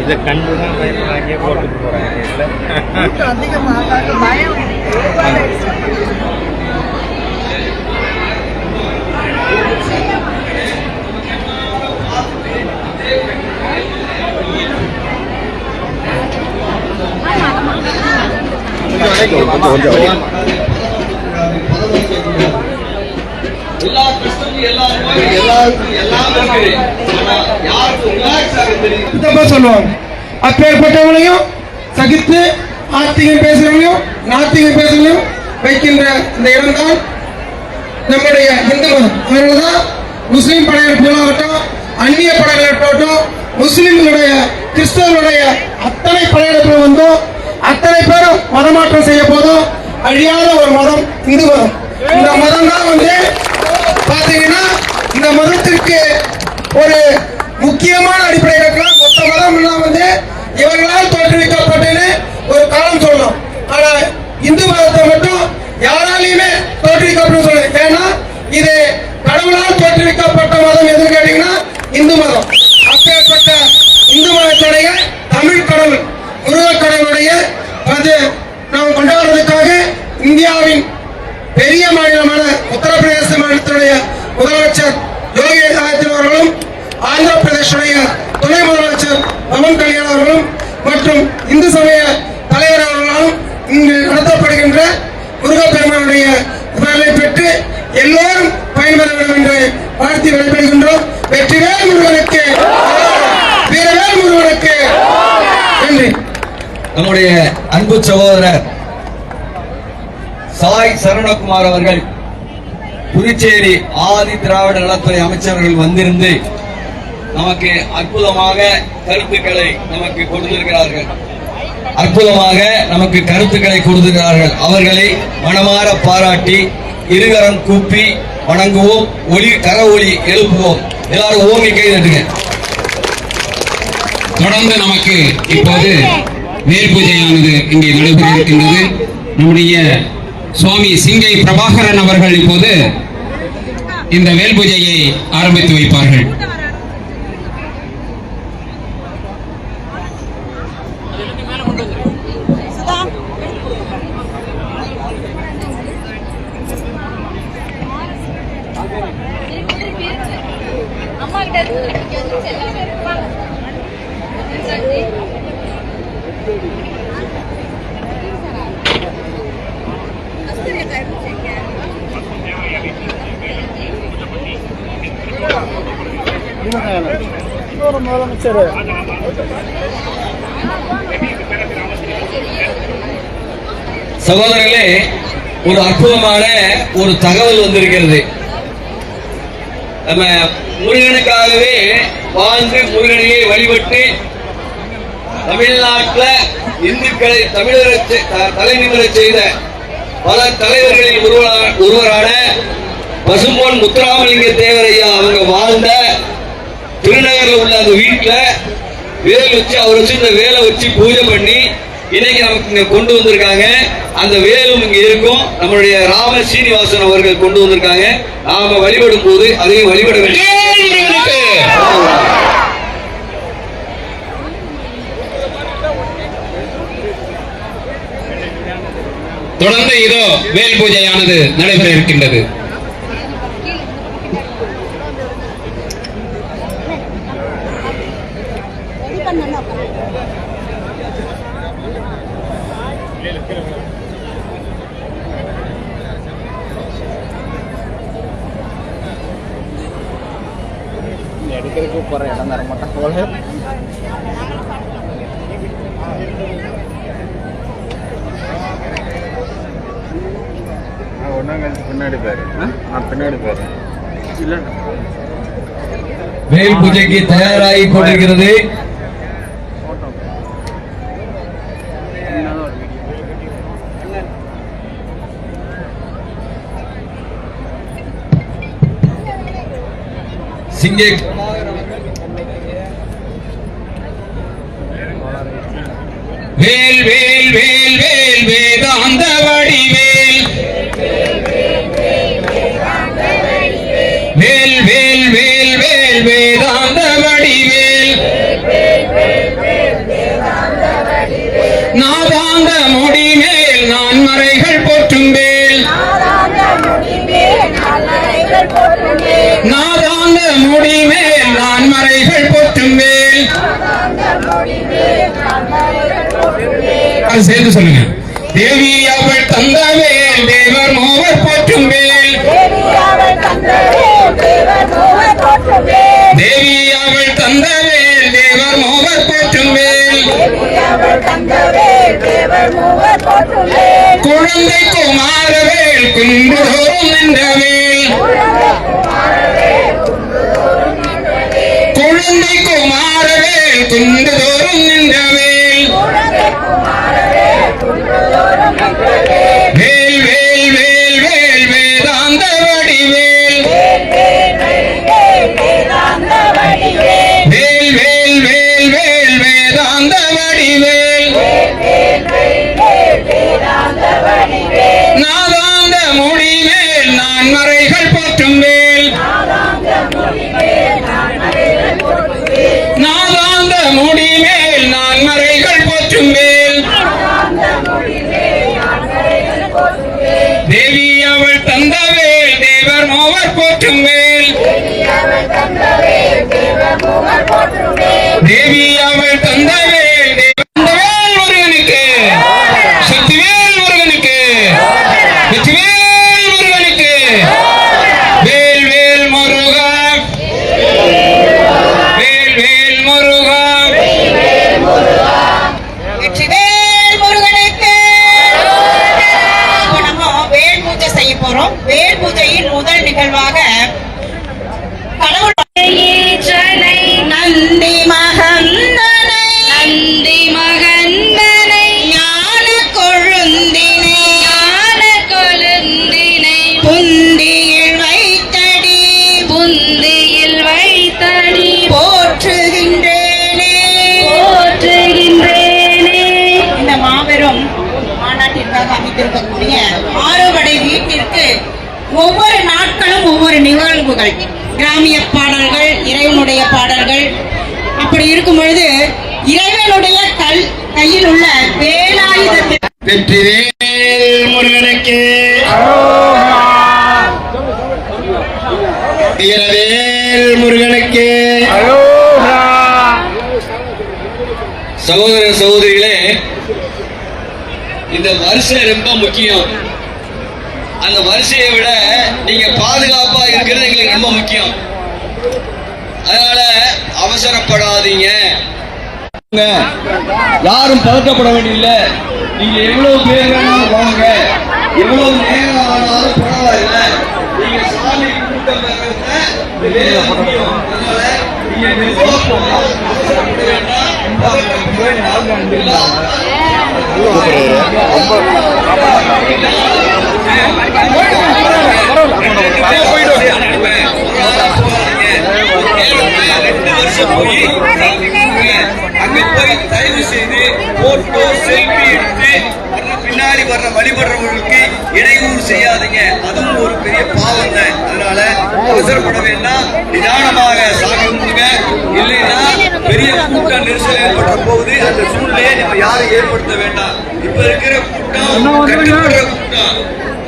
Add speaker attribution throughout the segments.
Speaker 1: இதை கண்டு தான் பயப்படுறாங்க போட்டுட்டு போகிறாங்க இல்லை
Speaker 2: எல்லா
Speaker 3: சொல்லுவாங்க. அப்பேற்பட்டவங்களையும் சகித்து ஆத்திகம் பேசுறவங்களையும் நாத்திகம் பேசுறவங்களையும் வைக்கின்ற இந்த இடம்தான் நம்முடைய இந்து மதம் அதனாலதான் முஸ்லீம் படையெடுப்புகளாகட்டும் அந்நிய படையெடுப்பாகட்டும் முஸ்லீம்களுடைய கிறிஸ்தவர்களுடைய அத்தனை படையெடுப்புகள் வந்தும் அத்தனை பேரும் மதமாற்றம் செய்ய போதும் அழியாத ஒரு மதம் இந்து மதம் இந்த மதம் தான் வந்து பாத்தீங்கன்னா இந்த மதத்திற்கு ஒரு முக்கியமான அடிப்படை மொத்த மதம் வந்து இவர்களால் தோற்றுவிக்கப்பட்டது ஒரு காலம் சொல்லணும். ஆனா இந்து மதத்தை மட்டும் யாராலையுமே தோற்றுவிக்கப்படும் சொல்லு ஏன்னா இது கடவுளால் தோற்றுவிக்கப்பட்ட மதம் எதுன்னு கேட்டீங்கன்னா இந்து மதம். அப்பேற்பட்ட இந்து மதத்துடைய தமிழ் கடவுள் முருகக் கடவுளுடைய அது நாம் கொண்டாடுறதுக்காக இந்தியாவின் பெரிய மாநிலமான உத்தரப்பிரதேச மாநிலத்தினுடைய முதலமைச்சர் யோகி ஆதித்யநாத் அவர்களும் ஆந்திர பிரதேசுடைய துணை முதலமைச்சர் பவன் கல்யாண் அவர்களும் மற்றும் இந்து சமய தலைவர் அவர்களாலும் இங்கு நடத்தப்படுகின்ற முருகப்பெருமானுடைய புகழை பெற்று எல்லோரும் பயன்பெற வேண்டும் என்று வாழ்த்தி விடைபெறுகின்றோம் வெற்றிவேல் முருகனுக்கு வீரவேல் முருகனுக்கு நன்றி.
Speaker 2: நம்முடைய அன்பு சகோதரர் சாய் சரவணகுமார் அவர்கள் புதுச்சேரி ஆதி திராவிட நலத்துறை அமைச்சர்கள் வந்திருந்து நமக்கு அற்புதமாக கருத்துக்களை நமக்கு கொடுத்திருக்கிறார்கள். அற்புதமாக நமக்கு கருத்துக்களை கொடுத்திருக்கிறார்கள். அவர்களை மனமாற பாராட்டி இருகரம் கூப்பி வணங்குவோம். ஒளி கர ஒளி எழுப்புவோம். எல்லாரும் ஓங்கி கை தட்டுங்க.
Speaker 4: தொடர்ந்து நமக்கு இப்போது வேல் பூஜையானது இங்கே நடைபெற இருக்கின்றது. நம்முடைய சுவாமி சிங்கை பிரபாகரன் அவர்கள் இப்போது இந்த வேல்பூஜையை ஆரம்பித்து வைப்பார்கள்.
Speaker 2: சகோதரர்களே ஒரு அற்புதமான ஒரு தகவல் வந்திருக்கிறது. நம்ம முருகனுக்காகவே வாழ்ந்து முருகனையே வழிபட்டு தமிழ்நாட்டுல இந்துக்களை தமிழரை செ- தலைநிமிர செய்த பல தலைவர்களில் ஒருவரா- ஒருவரான பசும்பொன் முத்துராமலிங்க தேவரையா அவங்க வாழ்ந்த திருநகர்ல உள்ள அந்த வீட்டுல வேல் வச்சு அவர் வச்சு இந்த வேலை வச்சு பூஜை பண்ணி இன்னைக்கு நமக்கு இங்க கொண்டு வந்திருக்காங்க. அந்த வேலும் இங்க இருக்கும். நம்மளுடைய ராம சீனிவாசன் அவர்கள் கொண்டு வந்திருக்காங்க. நாம வழிபடும் போது அதையும் வழிபட வேண்டும்.
Speaker 4: தொடர்ந்து இதோ வேல் பூஜையானது நடைபெற இருக்கின்றது.
Speaker 1: எடுக்கிறதுக்கு போகிற இடம் தர மாட்டேன் போல பின்னாடி பேரு நான் பின்னாடி போறேன் இல்லைண்ணா
Speaker 2: வேல் பூஜைக்கு தயாராகி கொண்டிருக்கிறது சிங்கே
Speaker 4: வேல் வேல் வேல் வேல் வேதாந்த வடிவேல். வேல் வேல் வேல் வேல் வேதாந்த வடிவேல். நாதாந்த முடிமேல் நான் மறைகள் போற்றும் வேல் நாதாந்த முடிமேல் நான் மறைகள் போற்றும் வேல் அது சேர்த்து சொல்லுங்க. தேவி அவள் தந்த வேல். தேவர் மோவர் போற்றும் வேல். தேவி அவள் தந்த வேல். தேவர் மோவர் போற்றும் வேல். குழந்தை குமார வேல் குன்றுதோறும் நின்ற தேவி அவள் தந்தவே வேல் முருகனுக்கு. சக்திவேல் முருகனுக்கு. வெற்றிவேல் முருகனுக்கு. வேல் வேல் முருகா. வேல் வேல் முருகா.
Speaker 5: வெற்றிவேல் முருகனுக்கு. நம்ம வேல் பூஜை செய்ய போறோம். வேல் பூஜையின் முதல் நிகழ்வாக கடவுள் கையில் உள்ள வேலாயுதத்தை
Speaker 2: வெற்றிவேல் முருகனுக்கு. வீரவேல் முருகனுக்கு. சகோதர சகோதரிகளே இந்த வரிசை ரொம்ப முக்கியம். அந்த வரிசையை விட நீங்க பாதுகாப்பா இருக்கிறது எங்களுக்கு ரொம்ப முக்கியம். அதனால அவசரப்படாதீங்க. யாரும் பதக்கப்பட வேண்டியதில்லை நீங்க எவ்வளவு பேர் வேணாலும் வாங்க எவ்வளவு நேரம் ஆனாலும் பரவாயில்ல நீங்க சாமி கூட்டம் வர்றதுல வேலை முக்கியம். அதனால நீங்க மெதுவா போங்க. அவசரப்பட வேண்டாம். பதட்டப்பட வேண்டாம். எல்லாம் ரெண்டு வருஷம் போய் அங்க போய் தயவு செய்து போட்டோ செல்ஃபி எடுத்து வர்ற பின்னாடி வர்ற வழிபடுறவங்களுக்கு இடையூறு செய்யாதீங்க. அதுவும் ஒரு பெரிய பாவம் தான் அதனால அவசரப்பட வேண்டாம். நிதானமாக சாமி கும்பிடுங்க இல்லைன்னா பெரிய கூட்டம் நெரிசல் ஏற்படுற போது அந்த சூழ்நிலையை நம்ம யாரும் ஏற்படுத்த வேண்டாம். இப்ப இருக்கிற கூட்டம் கட்டுப்படுற கூட்டம்.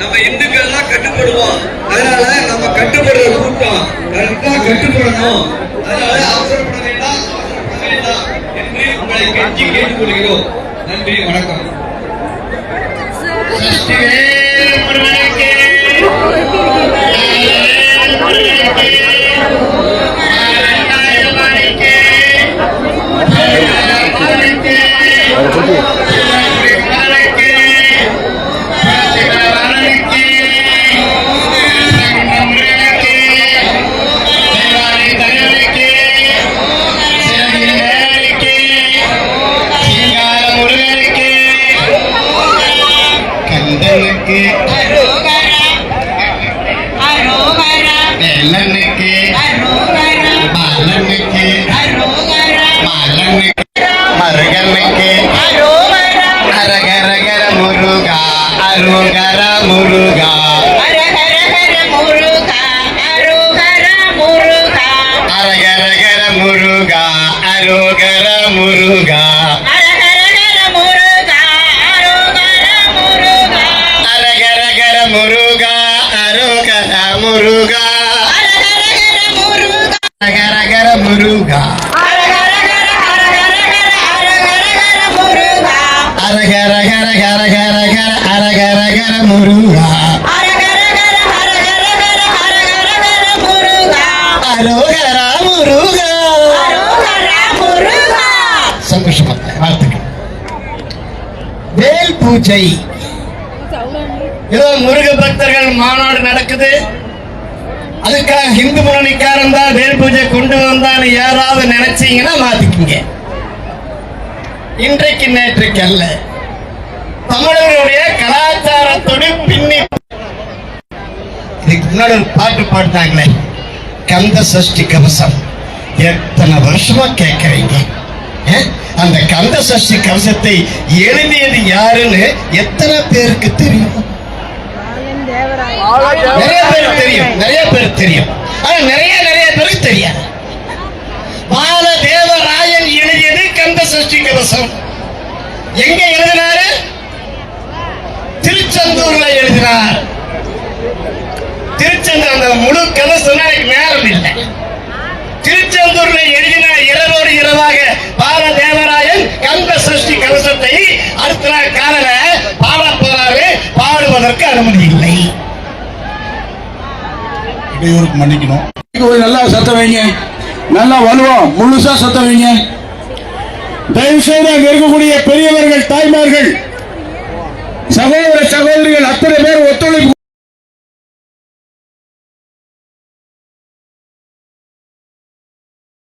Speaker 2: நம்ம இந்துக்கள்லாம் கட்டுப்படுவோம். அதனால நம்ம கட்டுப்படுற கூட்டம். கரெக்டா கட்டுப்படணும். அதனால அவசரப்பட வேண்டாம். அவசரப்பட வேண்டாம் என்று உங்களை கெஞ்சி கேட்டுக்கொள்கிறோம். நன்றி வணக்கம். சஷ்டிவேல் முருகனுக்கு.
Speaker 5: அரோகரா
Speaker 1: வேலனுக்கு
Speaker 5: அரோகரா
Speaker 1: பாலனுக்கு
Speaker 5: அரோகரா
Speaker 1: மலனுக்கு மருகனுக்கு
Speaker 5: அரோகரா
Speaker 1: அரகரகர முருகா அருகர முருகா
Speaker 5: அரஹரஹர முருகா அரோகரா முருகா
Speaker 1: அரோகர முருகா. சந்தோஷமா வாழ்த்துக்கள். வேல் பூஜை. ஏதோ முருக பக்தர்கள் மாநாடு நடக்குது. அதுக்காக இந்து முன்னணிக்காரன் தான் வேல் பூஜை கொண்டு வந்தான்னு யாராவது நினைச்சீங்கன்னா மாத்திக்குங்க. இன்றைக்கு நேற்றைக்கு அல்ல தமிழர்களுடைய கலாச்சாரத்தோடு பின்னி இதுக்கு முன்னாடி ஒரு பாட்டு பாடினாங்களே. கந்த சஷ்டி கவசம். எத்தனை வருஷமா கேட்கறீங்க? அந்த கந்த சஷ்டி கவசத்தை எழுதியது யாருன்னு எத்தனை பேருக்கு தெரியும்? நிறைய பேருக்கு தெரியும் நிறைய பேருக்கு தெரியும். ஆனா நிறைய நிறைய பேருக்கு தெரியாது. பால தேவராயன் எழுதியது கந்த சஷ்டி கவசம். எங்க திருச்செந்தூர் அந்த முழு கதை சொன்னா எனக்கு நேரம் இல்லை திருச்செந்தூர்ல எழுதின இரவோடு இரவாக பால தேவராயன் கந்த சஷ்டி கவசத்தை அடுத்த நாள் காலையில பாட போறாரு பாடுவதற்கு அனுமதி இல்லை.
Speaker 6: இடையூறுக்கு மன்னிக்கணும். கொஞ்சம் நல்லா சத்தம் வைங்க. நல்லா வலுவோம் முழுசா சத்தம் வைங்க. தயவு செய்து அங்க இருக்கக்கூடிய பெரியவர்கள் தாய்மார்கள் சகோதர சகோதரிகள் அத்தனை பேர் ஒத்துழைப்பு